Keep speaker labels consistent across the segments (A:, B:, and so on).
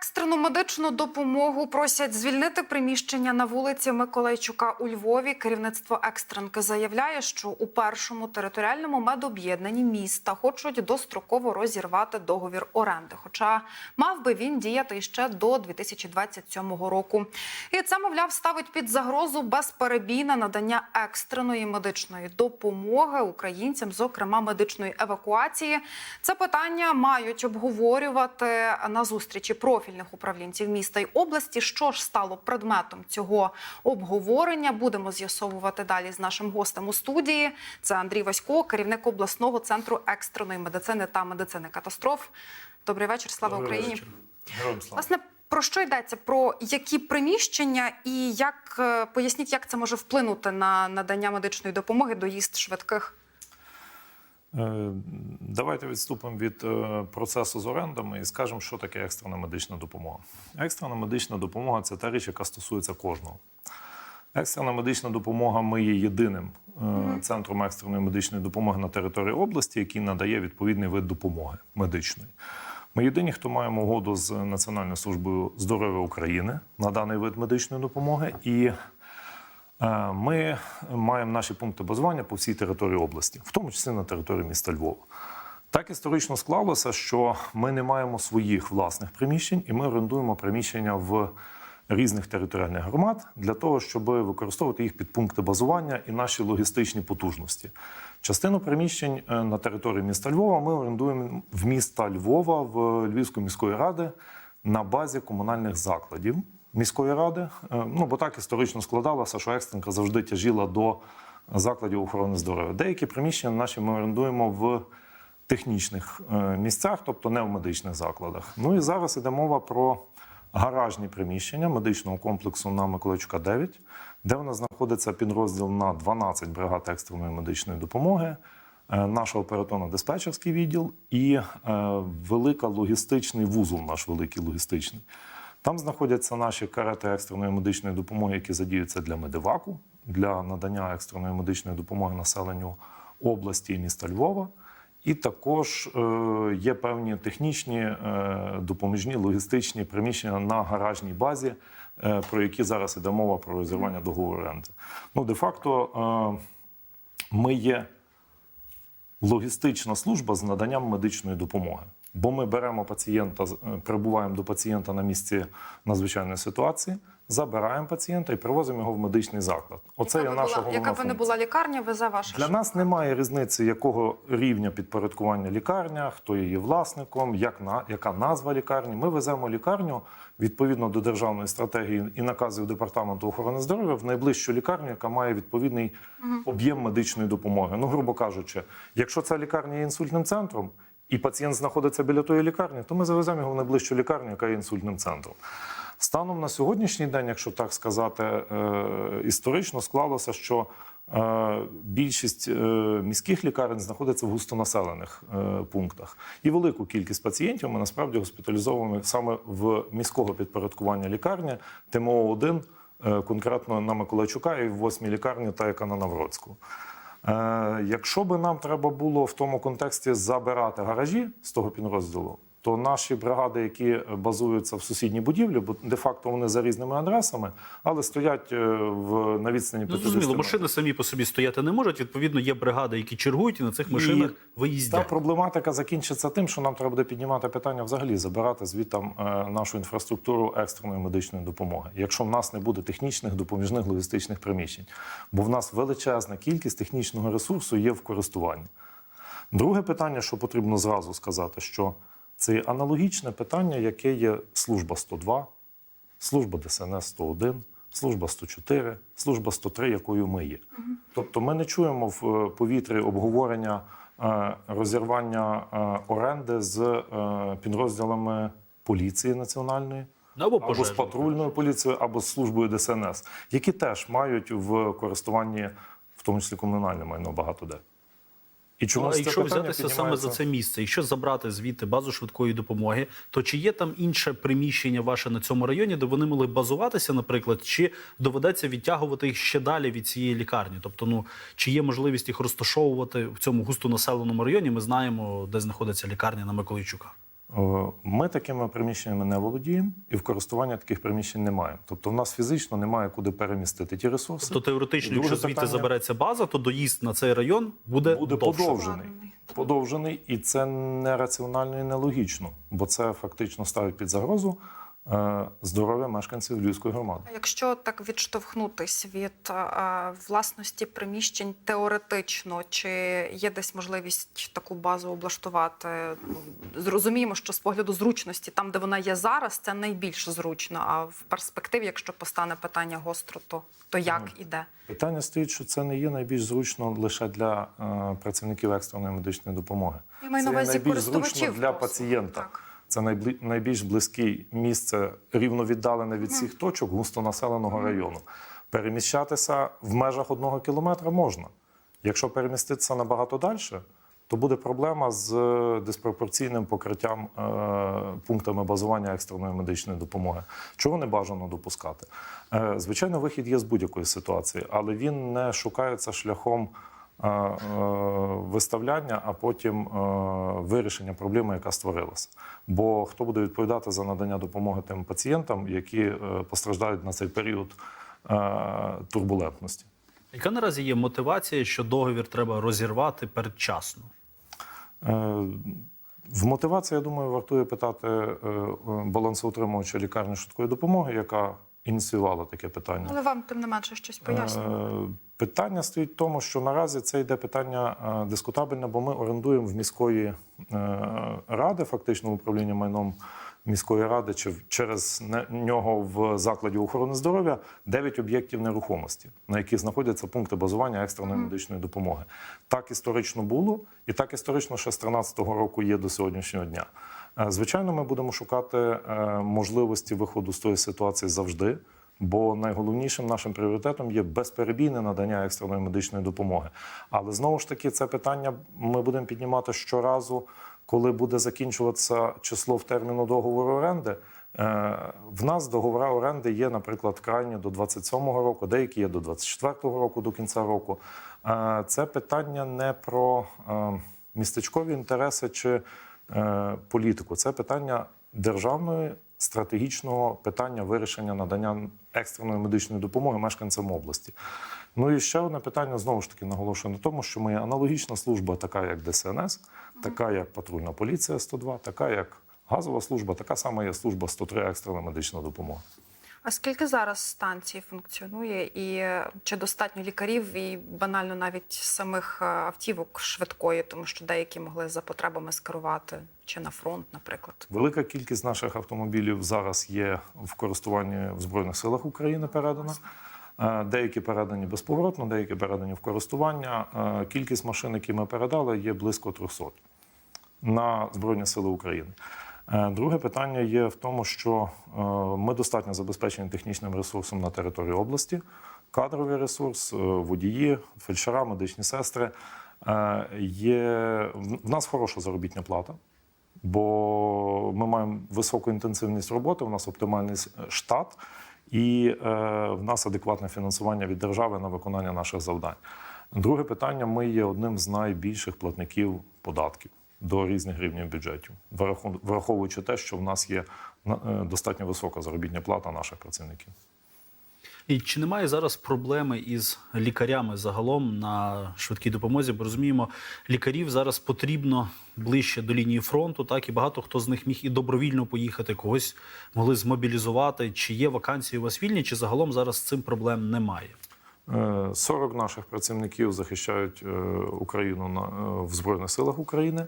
A: екстрену медичну допомогу просять звільнити приміщення на вулиці Миколайчука у Львові. Керівництво екстренки заявляє, що у першому територіальному медоб'єднанні міста хочуть достроково розірвати договір оренди. Хоча мав би він діяти ще до 2027 року. І це, мовляв, ставить під загрозу безперебійне надання екстреної медичної допомоги українцям, зокрема медичної евакуації. Це питання мають обговорювати на зустрічі профільних управлінців міста й області. Що ж стало предметом цього обговорення? Будемо з'ясовувати далі з нашим гостем у студії. Це Андрій Васько, керівник обласного центру екстреної медицини та медицини катастроф. Добрий вечір, слава
B: Добрий
A: Україні.
B: вечір. Героям слава.
A: Власне, про що йдеться? Про які приміщення і як е, поясніть, як це може вплинути на надання медичної допомоги, доїзд швидких?
B: Е, Давайте відступимо від е, процесу з орендами і скажемо, що таке екстрена медична допомога. Екстрена медична допомога це та річ, яка стосується кожного. Екстрена медична допомога ми є єдиним е, центром екстреної медичної допомоги на території області, який надає відповідний вид допомоги медичної. Ми єдині, хто маємо угоду з Національною службою здоров'я України на даний вид медичної допомоги. І Ми маємо наші пункти базування по всій території області, в тому числі на території міста Львова. Так історично склалося, що ми не маємо своїх власних приміщень, і ми орендуємо приміщення в різних територіальних громад для того, щоб використовувати їх під пункти базування і наші логістичні потужності. Частину приміщень е, на території міста Львова ми орендуємо в міста Львова в Львівської міської ради на базі комунальних закладів міської ради. Е, Ну бо так історично складалося, що екстренка завжди тяжіла до закладів охорони здоров'я. Деякі приміщення наші ми орендуємо в технічних е, місцях, тобто не в медичних закладах. Ну і зараз іде мова про гаражні приміщення медичного комплексу на Миколайчука 9, де у нас знаходиться підрозділ на 12 бригад екстреної медичної допомоги. е, Наш оперативно-диспетчерський відділ і велика логістичний вузол, наш великий логістичний. Там знаходяться наші карети екстреної медичної допомоги, які задіються для медиваку, для надання екстреної медичної допомоги населенню області і міста Львова. І також е, є певні технічні, е, допоміжні, логістичні приміщення на гаражній базі, е, про які зараз іде мова про розірвання договору оренди. Ну, де-факто е, ми є логістична служба з наданням медичної допомоги. Бо ми беремо пацієнта, е, прибуваємо до пацієнта на місці надзвичайної ситуації, забираємо пацієнта і привозимо його в медичний заклад. Оце
A: яка
B: є наша
A: була,
B: головна
A: яка б не була лікарня, везе ваша
B: Для нас немає різниці, якого рівня підпорядкування лікарня, хто її власником, як на яка назва лікарні. Ми веземо лікарню відповідно до державної стратегії і наказів департаменту охорони здоров'я в найближчу лікарню, яка має відповідний об'єм медичної допомоги. Ну, грубо кажучи, якщо ця лікарня є інсультним центром. І пацієнт знаходиться біля тої лікарні, то ми завеземо його в найближчу лікарню, яка є інсультним центром. Станом на сьогоднішній день, якщо так сказати, е, історично склалося, що е, більшість е, міських лікарень знаходиться в густонаселених пунктах. І велику кількість пацієнтів ми насправді госпіталізовуємо саме в міського підпорядкування лікарні ТМО-1, е, конкретно на Миколайчука і в восьмій лікарні, та яка на Навроцьку. Е, якщо би нам треба було в тому контексті забирати гаражі з того підрозділу, то наші бригади, які базуються в сусідній будівлі, бо де-факто вони за різними адресами, але стоять е, в на відстані
C: Ну, зрозуміло, машини самі по собі стояти не можуть. Відповідно, є бригади, які чергують і на цих машинах
B: Та
C: виїздять.
B: проблематика закінчиться тим, що нам треба буде піднімати питання взагалі забирати звітам е, нашу інфраструктуру екстреної медичної допомоги, якщо в нас не буде технічних допоміжних логістичних приміщень, бо в нас величезна кількість технічного ресурсу є в користуванні. Друге питання, що потрібно зразу сказати, що це аналогічне питання, яке є служба 102, служба ДСНС 101, служба 104, служба 103, якою ми є. Тобто ми не чуємо в е, повітрі обговорення е, розірвання е, оренди з підрозділами поліції національної.
C: Або
B: Або з патрульною поліцією, або з службою ДСНС, які теж мають в користуванні, в тому числі комунальне майно багато де. І
C: Ну,
B: чомусь
C: а якщо взятися саме за це місце, якщо забрати звідти базу швидкої допомоги, то чи є там інше приміщення ваше на цьому районі, де вони могли базуватися, наприклад, чи доведеться відтягувати їх ще далі від цієї лікарні? Тобто, ну чи є можливість їх розташовувати в цьому густонаселеному районі? Ми знаємо, де знаходиться лікарня на Миколайчука.
B: Е, Ми такими приміщеннями не володіємо і в користування таких приміщень не маємо. Тобто, в нас фізично немає куди перемістити ті ресурси.
C: Тобто теоретично, якщо звідти
B: питання-
C: забереться база, то доїзд на цей район буде,
B: буде
C: довше.
B: подовжений. Подовжений, і це нераціонально і нелогічно, бо це фактично ставить під загрозу здоров'я мешканців Львівської громади.
A: А Якщо так відштовхнутись від е, власності приміщень теоретично, чи є десь можливість таку базу облаштувати? Ну, Зрозуміємо, що з погляду зручності, там, де вона є зараз, це найбільш зручно. А в перспективі, якщо постане питання гостро, то, то як і де?
B: Питання стоїть, що це не є найбільш зручно лише для е, працівників екстреної медичної допомоги.
A: Я маю на увазі
B: найбільш зручно
A: користувачів
B: для пацієнта.
A: Так.
B: Це найбільш близьке місце, рівно віддалене від всіх точок густонаселеного району. Переміщатися в межах одного кілометра можна. Якщо переміститися набагато далі, то буде проблема з е, диспропорційним покриттям е, пунктами базування екстреної медичної допомоги. Чого не бажано допускати? Е, звичайно, вихід є з будь-якої ситуації, але він не шукається шляхом виставляння, а потім е, вирішення проблеми, яка створилася. Бо хто буде відповідати за надання допомоги тим пацієнтам, які е, постраждають на цей період е, турбулентності?
C: Яка наразі є мотивація, що договір треба розірвати передчасно?
B: Е, В мотивації, я думаю, вартує питати е, е, балансоутримувача лікарні швидкої допомоги, яка ініціювала таке питання.
A: Але вам тим не менше щось пояснювали.
B: Е, Питання стоїть в тому, що наразі це йде питання е, дискутабельне, бо ми орендуємо в міської е, ради, фактично в управлінні майном міської ради, чи через нього в закладі охорони здоров'я 9 об'єктів нерухомості, на яких знаходяться пункти базування екстреної медичної допомоги. Так історично було, і так історично ще з 13-го року є до сьогоднішнього дня. Е, Звичайно, ми будемо шукати е, можливості виходу з тої ситуації завжди. Бо найголовнішим нашим пріоритетом є безперебійне надання екстреної медичної допомоги. Але знову ж таки, це питання ми будемо піднімати щоразу, коли буде закінчуватися число в терміну договору оренди. Е, В нас договори оренди є, наприклад, крайні до 27-го року, деякі є до 24-го року, до кінця року. Це питання не про містечкові інтереси чи політику. Це питання державної стратегічного питання вирішення надання екстреної медичної допомоги мешканцям області. Ну і ще одне питання знову ж таки наголошую на тому, що ми аналогічна служба, така як ДСНС, така як патрульна поліція 102, така як газова служба, така сама є служба 103 екстрена медична допомога.
A: А скільки зараз станцій функціонує, і е, чи достатньо лікарів, і банально навіть самих е, автівок швидкої, тому що деякі могли за потребами скерувати чи на фронт, наприклад?
B: Велика кількість наших автомобілів зараз є в користуванні в Збройних силах України передана. Е, Деякі передані безповоротно, деякі передані в користування. Кількість машин, які ми передали, є близько 300 на Збройні Сили України. Е, Друге питання є в тому, що е, ми достатньо забезпечені технічним ресурсом на території області, кадровий ресурс, е, водії, фельдшера, медичні сестри. Є в нас хороша заробітна плата бо ми маємо високу інтенсивність роботи, у нас оптимальний штат, і в нас адекватне фінансування від держави на виконання наших завдань. Друге питання: ми є одним з найбільших платників податків до різних рівнів бюджетів, врахов- враховуючи те, що в нас є е, достатньо висока заробітня плата наших працівників.
C: І чи немає зараз проблеми із лікарями загалом на швидкій допомозі? Бо розуміємо, лікарів зараз потрібно ближче до лінії фронту, так і багато хто з них міг і добровільно поїхати, когось могли змобілізувати. Чи є вакансії у вас вільні, чи загалом зараз з цим проблем немає?
B: Е, 40 наших працівників захищають е, Україну на, е, в Збройних силах України.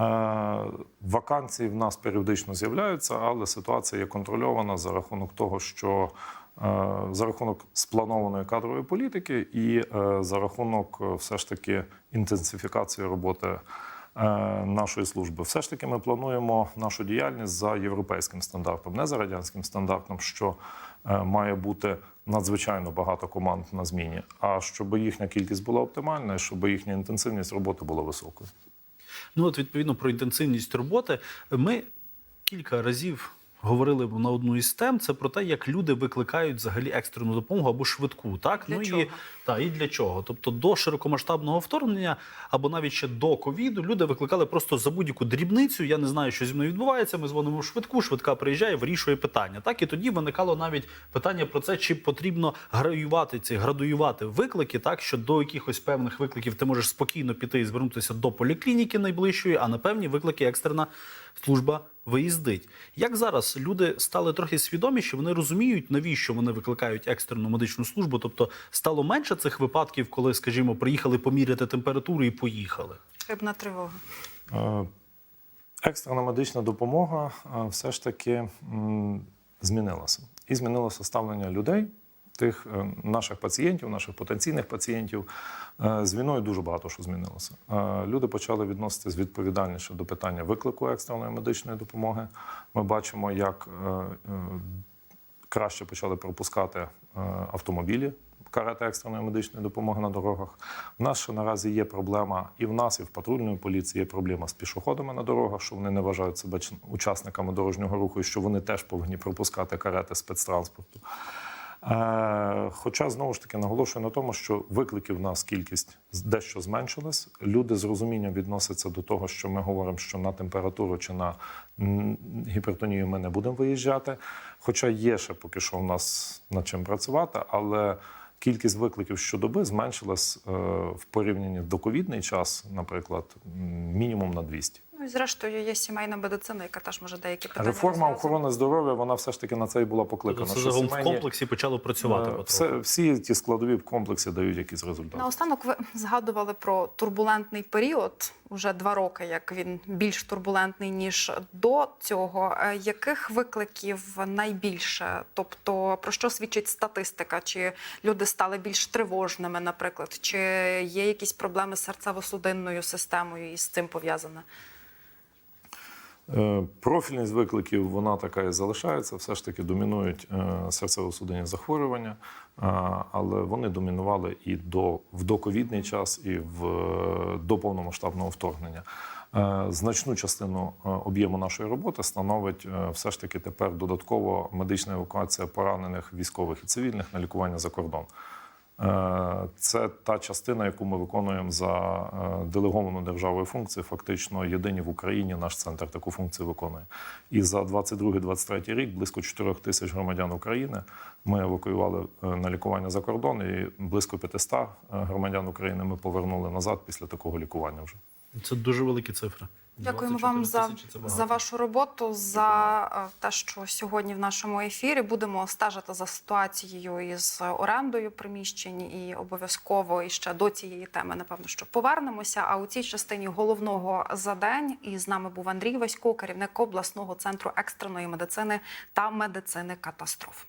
B: Е, Вакансії в нас періодично з'являються, але ситуація є контрольована за рахунок того, що е, за рахунок спланованої кадрової політики і е, за рахунок все ж таки інтенсифікації роботи нашої служби. Все ж таки, ми плануємо нашу діяльність за європейським стандартом, не за радянським стандартом, що має бути надзвичайно багато команд на зміні, а щоб їхня кількість була оптимальна, і щоб їхня інтенсивність роботи була високою.
C: Ну от відповідно про інтенсивність роботи. Ми кілька разів говорили на одну із тем. Це про те, як люди викликають взагалі екстрену допомогу або швидку. Так
A: Для
C: ну
A: чого?
C: і та і для чого? Тобто до широкомасштабного вторгнення або навіть ще до ковіду люди викликали просто за будь-яку дрібницю. Я не знаю, що зі мною відбувається. Ми дзвонимо в швидку, швидка приїжджає, вирішує питання. Так і тоді виникало навіть питання про це, чи потрібно градуювати ці градуювати виклики, так що до якихось певних викликів ти можеш спокійно піти і звернутися до поліклініки найближчої, а на певні виклики екстрена служба виїздить. Як зараз люди стали трохи свідоміші, вони розуміють, навіщо вони викликають екстрену медичну службу. Тобто стало менше цих випадків, коли, скажімо, приїхали поміряти температуру і поїхали.
A: Хибна тривога.
B: Е, Екстрена медична допомога е, все ж таки змінилася. І змінилося ставлення людей, тих е, наших пацієнтів, наших потенційних пацієнтів. Е, З війною дуже багато що змінилося. Е, Люди почали відноситись відповідальніше до питання виклику екстреної медичної допомоги. Ми бачимо, як краще почали пропускати автомобілі. Карети екстреної медичної допомоги на дорогах. У нас ще наразі є проблема, і в нас, і в патрульної поліції є проблема з пішоходами на дорогах, що вони не вважають себе учасниками дорожнього руху, і що вони теж повинні пропускати карети спецтранспорту. Е, Хоча знову ж таки наголошую на тому, що викликів в нас кількість дещо зменшилась. Люди з розумінням відносяться до того, що ми говоримо, що на температуру чи на гіпертонію ми не будемо виїжджати. Хоча є ще поки що в нас над чим працювати, але кількість викликів щодоби зменшилась е, в порівнянні до ковідний час, наприклад, мінімум на 200.
A: Ну і зрештою є сімейна медицина, яка теж може деякі питання.
B: Реформа охорони здоров'я вона все ж таки на це і була покликана.
C: Тобто це
B: що
C: загалом в комплексі почало працювати.
B: Е. Все, всі ті складові в комплексі дають якісь результати.
A: Наостанок ви згадували про турбулентний період. Уже два роки, як він більш турбулентний ніж до цього. Е, Яких викликів найбільше? Тобто про що свідчить статистика? Чи люди стали більш тривожними, наприклад, чи є якісь проблеми з серцево-судинною системою і з цим пов'язане?
B: Е, Профільність викликів вона така і залишається. Все ж таки домінують е, серцево-судинні захворювання, е, але вони домінували і до в доковідний час, і в до повномасштабного вторгнення. Значну частину об'єму нашої роботи становить все ж таки тепер додатково медична евакуація поранених військових і цивільних на лікування за кордон. Е, Це та частина, яку ми виконуємо за е, делеговану державою функцію. Фактично, єдині в Україні наш центр таку функцію виконує. І за 22-23 рік близько 4 тисяч громадян України ми евакуювали е, на лікування за кордон, і близько 500 е, громадян України ми повернули назад після такого лікування. Вже
C: Це дуже великі цифри.
A: Дякуємо вам за, за вашу роботу, за е, те, що сьогодні в нашому ефірі будемо стежити за ситуацією із орендою приміщень і обов'язково і ще до цієї теми, напевно, що повернемося. А у цій частині головного за день і з нами був Андрій Васько, керівник обласного центру екстреної медицини та медицини катастроф.